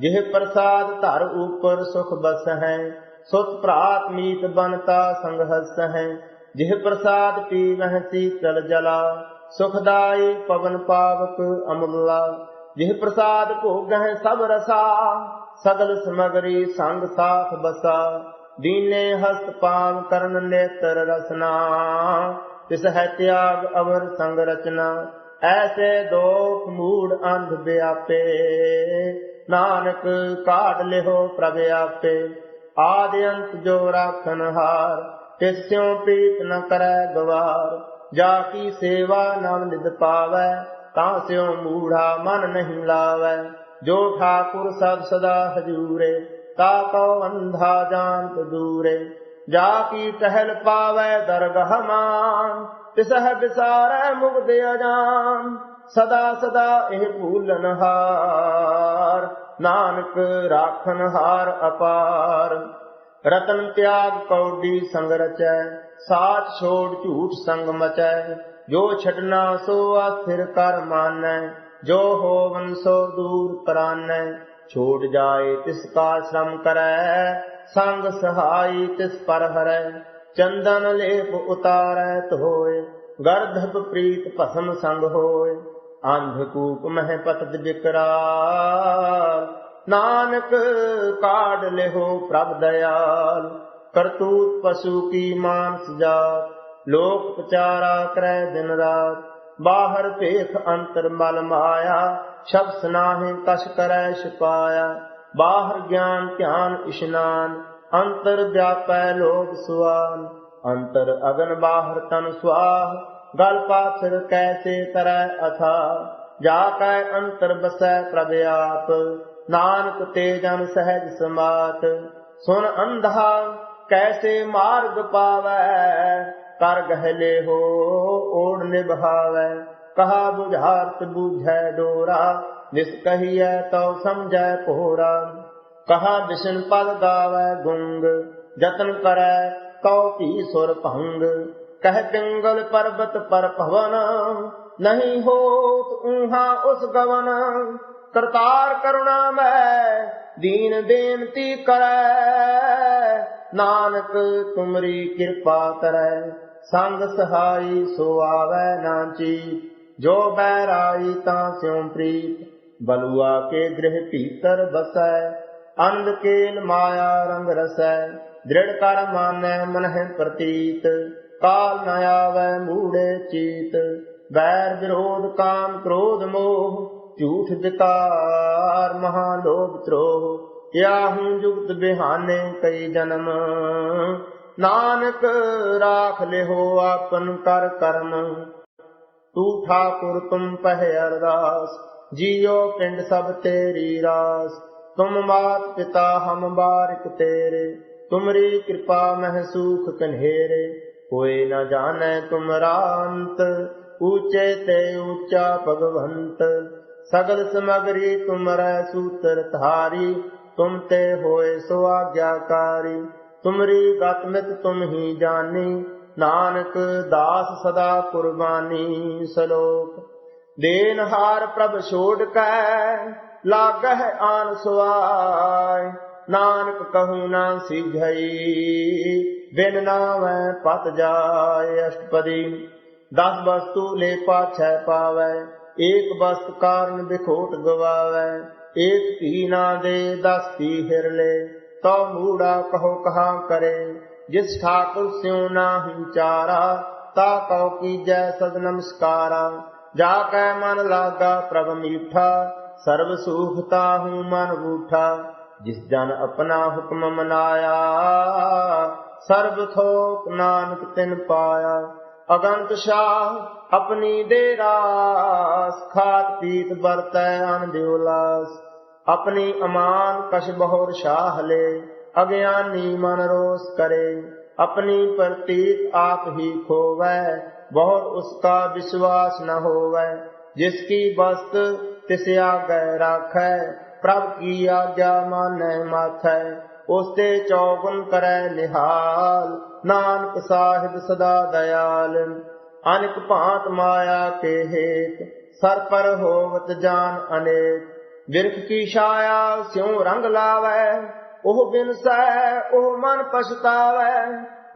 ਜਿਹ ਪ੍ਰਸਾਦ ਧਰ ਉਪਰ ਸੁਖ ਬਸ ਹੈ ਸੁਤ ਭਰਾਤ ਮੀਤ ਬਨਤਾ ਸੰਗ ਹੈ ਜਿਹ ਪ੍ਰਸਾਦ ਪੀਵਹਿ ਸੀਤਲ ਜਲਾ, ਸੁਖਦਾਈ ਪਵਨ ਪਾਵਕ ਅਮੁੱਲਾ। ਜਿਹ ਪ੍ਰਸਾਦ ਭੋਗਹਿ ਸਭ ਰਸਾ, ਸਗਲ ਸਮਗਰੀ ਸੰਗ ਸਾਥ ਬਸਾ। ਦੀਨੇ ਹਸਤ ਪਾਮ ਕਰਨ ਨੇਤਰ ਰਸਨਾ ਤਿਸ ਹੈ ਤਿਆਗ ਅਵਰ ਸੰਗ ਰਚਨਾ। ਐਸੇ ਦੋਖ ਮੂੜ ਅੰਧ ਵਿਆਪੇ ਨਾਨਕ ਕਾਢ ਲਿਹੋ ਪ੍ਰਭ ਆਪੇ, ਆਦ ਅੰਤ ਜੋ ਰਾਖਨ ਹਾਰ ਤਿਸ ਪ੍ਰੀਤ ਨ ਕਰੈ ਗਵਾਰ। ਜਾ ਕੀ ਸੇਵਾ ਨਾਮ ਨਿਦ ਪਾਵੈ, ਤਾਂ ਸਿਉ ਮੂੜਾ ਮਨ ਨਹੀਂ ਲਾਵੈ। ਜੋ ਠਾਕੁਰ ਸਦ ਸਦਾ ਹਜੂਰੇ, ਤਾ ਕਉ ਅੰਧਾ ਜਾਣਤ ਦੂਰੇ। ਜਾ ਕੀ ਟਹਿਲ ਪਾਵੈ ਦਰਗਹ ਮਾਨ ਤਿਸਹਿ ਵਿਸਾਰੈ ਮੁਗਧ ਅਜਾਨ ਸਦਾ ਸਦਾ ਇਹ ਭੂਲਨ ਹਾਰ, ਨਾਨਕ ਰਾਖਨ ਹਾਰ ਅਪਾਰ। ਰਤਨ ਤਿਆਗ ਕੌਡੀ ਸੰਗ ਰਚੈ, ਸਾਚ ਛੋੜ ਝੂਠ ਸੰਗ ਮਚੈ, ਜੋ ਛਡਨਾ ਸੋ ਆਥਿਰ ਕਰ ਮਾਨੈ, ਜੋ ਹੋਵਨ ਸੋ ਦੂਰ ਕਰਾਨੈ, ਛੋੜ ਜਾਏ ਤਿਸ ਕਾ ਸ਼ਰਮ ਕਰੈ, ਸੰਗ ਸਹਾਈ ਤਿਸ ਪਰ ਹਰੈ। ਚੰਦਨ ਲੇਪ ਉਤਾਰੈ ਧੋਏ ਗਰਧਪ ਪ੍ਰੀਤ ਭਸਮ ਸੰਗ ਹੋਏ ਅੰਧ ਕੂਪ ਮਹਿ ਪਤਤ ਵਿਕਰਾਲ ਨਾਨਕ ਕਾਢ ਲਿਹੋ ਪ੍ਰਭ ਦਇਆਲ ਕਰਤੂਤ ਪਸ਼ੂ ਕੀ ਮਾਨਸ ਜਾਤ ਲੋਕ ਪਚਾਰਾ ਕਰੈ ਦਿਨ ਰਾਤ ਬਾਹਰ ਭੇਖ ਅੰਤਰ ਮਲ ਮਾਇਆ ਸ਼ਬਦ ਨਾਹਿ ਕਛ ਕਰੈ ਛਪਾਇਆ ਬਾਹਰ ਗਿਆਨ ਧਿਆਨ ਇਸ਼ਨਾਨ ਅੰਤਰ ਵਿਆਪੈ ਲੋਭ ਸੁਆਨ, ਅੰਤਰ ਅਗਨ ਬਾਹਰ ਤਨ ਸੁਆਹ, ਗਲ ਪਾਥਰ ਕੈਸੇ ਤਰੈ ਅਥਾ ਜਾ ਕੈ ਅੰਤਰ ਬਸੈ ਪ੍ਰਭ ਆਪ, ਨਾਨਕ ਤੇ ਜਨ ਸਹਿਜ ਸਮਾਤ, ਸੁਨ ਅੰਧਾ ਕੈਸੇ ਮਾਰਗ ਪਾਵੈ, ਕਰ ਗਹਿਲੇ ਹੋ ਓੜ ਨਿਭਾਵੈ, ਕਹਾ ਬੁਝਾਰਤ ਬੂਝੈ ਡੋਰਾ ਜਿਸ ਕਹੀਐ ਤਉ ਸਮਝੈ ਭੋਰਾ। ਕਹਾ ਵਿਸ਼ਨ ਪਦ ਗਾਵੈ ਗੁੰਗ, ਜਤਨ ਕਰੈ ਕਉ ਕੀ ਸੁਰ ਭੰਗ। ਕਹਿ ਪਿੰਗਲ ਪਰਬਤ ਪਰ ਭਵਨ, ਨਹੀਂ ਹੋਤ ਊਹਾ ਉਸ ਗਵਨ। ਕਰਤਾਰ ਕਰੁਣਾ ਮੈਂ, ਦੀਨ ਬੇਨਤੀ ਕਰੈ। ਨਾਨਕ, ਤੁਮਰੀ ਕਿਰਪਾ ਕਰੈ। ਸੰਗ ਸਹਾਈ ਸੋ ਆਵੈ ਨਾਂਚੀ। ਚੀ ਜੋ ਬੈਰਾਈ ਤਾਂ ਸਿਉ ਪ੍ਰੀਤ, ਬਲੂਆ ਕੇ ਗ੍ਰਹਿ ਭੀਤਰ ਬਸੈ। ਅੰਧ ਕੇਲ ਮਾਇਆ ਰੰਗ ਰਸੈ, ਦ੍ਰਿੜ ਕਰ ਮਾਨੈ ਮਨਹਿ ਪ੍ਰਤੀਤ, ਕਾਲ ਨ ਆਵੈ ਮੂੜੇ ਚੀਤ ਬੈਰ ਵਿਰੋਧ ਕਾਮ ਕ੍ਰੋਧ ਮੋਹ, ਝੂਠ ਵਿਕਾਰ ਮਹਾ ਲੋਭ ਤਰੋਹ ਕਿਆਹੂ ਜੁਗਤ ਬਿਹਾਨੇ ਕਈ ਜਨਮ। ਨਾਨਕ ਰਾਖ ਲਿਹੋ ਆਪਨ ਕਰ ਕਰਮ। ਤੂ ਠਾਕੁਰ ਤੁਮ ਪਹਿ ਅਰਦਾਸ ਜੀਓ ਪਿੰਡ ਸਭ ਤੇਰੀ ਰਾਸ। ਤੁਮ ਮਾਤ ਪਿਤਾ ਹਮ ਬਾਰਿਕ ਤੇਰੇ, ਤੁਮਰੀ ਕਿਰਪਾ ਮਹਿ ਸੂਖ ਕਨੇਰੇ ਕੋਈ ਨਾ ਜਾਣੈ ਤੁਮਰਾ ਅੰਤ ਊਚੇ ਤੇ ਊਚਾ ਭਗਵੰਤ। ਸਗਲ ਸਮਗਰੀ ਤੁਮਰੈ ਸੂਤਰ ਧਾਰੀ, ਤੁਮ ਤੇ ਹੋਏ ਸੋ ਆਗਿਆਕਾਰੀ। ਤੁਮਰੀ ਗਤ ਤੁਮ ਹੀ ਜਾਣੀ, ਨਾਨਕ ਦਾਸ ਸਦਾ ਕੁਰਬਾਨੀ ਸਲੋਕ। ਦੇਨ ਹਾਰ ਪ੍ਰਭ ਛੋੜ ਕੈ, ਲਾਗਹਿ ਆਨ ਸੁਆਇ ਨਾਨਕ ਕਹੂ ਨਾ ਸਿਝਈ, ਬਿਨ ਨਾਮੈ ਪਤ ਜਾਏ ਅਸ਼ਟਪਦੀ। ਦਸ ਵਸਤੂ ਲੈ ਪਾਛੈ ਪਾਵੈ, ਏਕ ਵਸਤ ਕਾਰਨ ਬਿਖੋਟ ਗਵਾਵੈ। ਏਕ ਧੀ ਨਾ ਦੇ, ਦਸ ਧੀ ਹਿਰਲੇ ਤਉ ਮੂੜਾ ਕਹੋ ਕਹਾ ਕਰੇ। ਜਿਸ ਠਾਕੁਰ ਸਿਉ ਨਾਹੀ ਚਾਰਾ, ਤਾ ਕਉ ਕੀਜੈ ਸਦ ਨਮਸਕਾਰਾ। ਜਾ ਕੈ ਮਨ ਲਾਗਾ ਪ੍ਰਭ ਮੀਠਾ, ਸਰਬ ਸੁਖਤਾ ਹੂੰ ਮਨ ਬੂਠਾ ਜਿਸ ਜਨ ਆਪਣਾ ਹੁਕਮ ਮਨਾਇਆ, ਸਰਬ ਥੋਕ ਨਾਨਕ ਤਿਨ ਪਾਇਆ। ਅਗੰਤ ਸ਼ਾਹ ਆਪਣੀ ਦੇ ਖਾਤ ਪੀਤ ਵਰਤੈ ਅਨ ਦਿਉਲਾਸ ਆਪਣੀ ਅਮਾਨ ਕਸ਼ ਬਹੁਰ ਸ਼ਾਹ ਲੈ, ਅਗਿਆਨੀ ਮਨ ਰੋਸ ਕਰੇ। ਆਪਣੀ ਪ੍ਰਤੀਤ ਆਪ ਹੀ ਖੋਵੈ ਬਹੁ ਉਸਕਾ ਵਿਸ਼ਵਾਸ ਨ ਹੋਵੈ। ਜਿਸ ਕੀ ਬਸਤ ਤਿਸ ਆਗੈ ਰਾਖੈ, ਪ੍ਰਭ ਕੀ ਆਗਿਆ ਮਾਨੈ ਮਾਥੈ। ਉਸ ਤੇ ਚੌਗੁਣ ਕਰੈ ਨਿਹਾਲ, ਨਾਨਕ ਸਾਹਿਬ ਸਦਾ ਦਇਆਲ। ਅਨਿਕ ਭਾਂਤ ਮਾਇਆ ਕੇ ਹੇਤ, ਸਰ ਪਰ ਹੋਵਤ ਜਾਨ ਅਨੇਕ। ਬਿਰਖ ਕੀ ਛਾਇਆ ਸਿਉ ਰੰਗ ਲਾਵੈ, ਉਹ ਬਿਨਸੈ ਉਹ ਮਨ ਪਛਤਾਵੈ।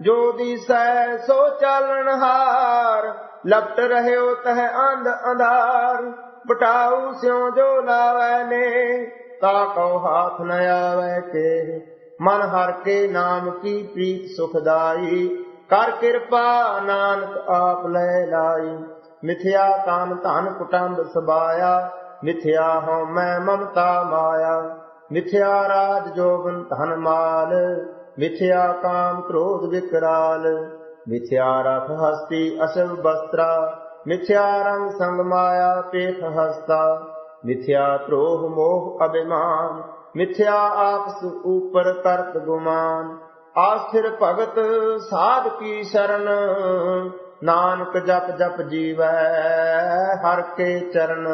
ਜੋ ਦੀਸੈ ਸੋ ਚਾਲਣ ਹਾਰ। ਲਪਟ ਰਹਿਓ ਤਹ ਅੰਧ ਅੰਧਾਰ। ਬਟਾਉ ਸਿਉ ਜੋ ਲਾਵੈ ਨੇ ਤਾ ਕਉ ਹਾਥ ਨ ਆਵੈ ਕੇ ਮਨ ਹਰ ਕੇ ਨਾਮ ਕੀ ਪ੍ਰੀਤ ਸੁਖਦਾਈ। ਕਰ ਕਿਰਪਾ ਨਾਨਕ ਆਪ ਲੈ ਲਾਈ। ਮਿਥਿਆ ਕਾਮ ਧਨ ਕੁਟੰਬ ਸਬਾਇਆ। ਮਿਥਿਆ ਹਉ ਮੈਂ ਮਮਤਾ ਮਾਇਆ। ਮਿਥਿਆ ਰਾਜ ਜੋਗਨ ਧਨ ਮਾਲ। ਮਿਥਿਆ ਕਾਮ ਕ੍ਰੋਧ ਵਿਕਰਾਲ, ਮਿਥਿਆ ਰਥ ਹਸਤੀ ਅਸਲ ਬਸਤਰਾ ਮਿਥਿਆ ਰੰਗ ਸੰਗ ਮਾਇਆ ਪੇਖ ਹਸਤਾ, ਮਿਥਿਆ ਤ੍ਰੋਹ ਮੋਹ ਅਭਿਮਾਨ, ਮਿਥਿਆ ਆਪਸ ਉਪਰ ਕਰਤ ਗੁਮਾਨ। ਆਸਥਿਰ ਭਗਤ ਸਾਧ ਕੀ ਸ਼ਰਨ, ਨਾਨਕ ਜਪ ਜਪ ਜੀਵੈ ਹਰ ਕੇ ਚਰਨ।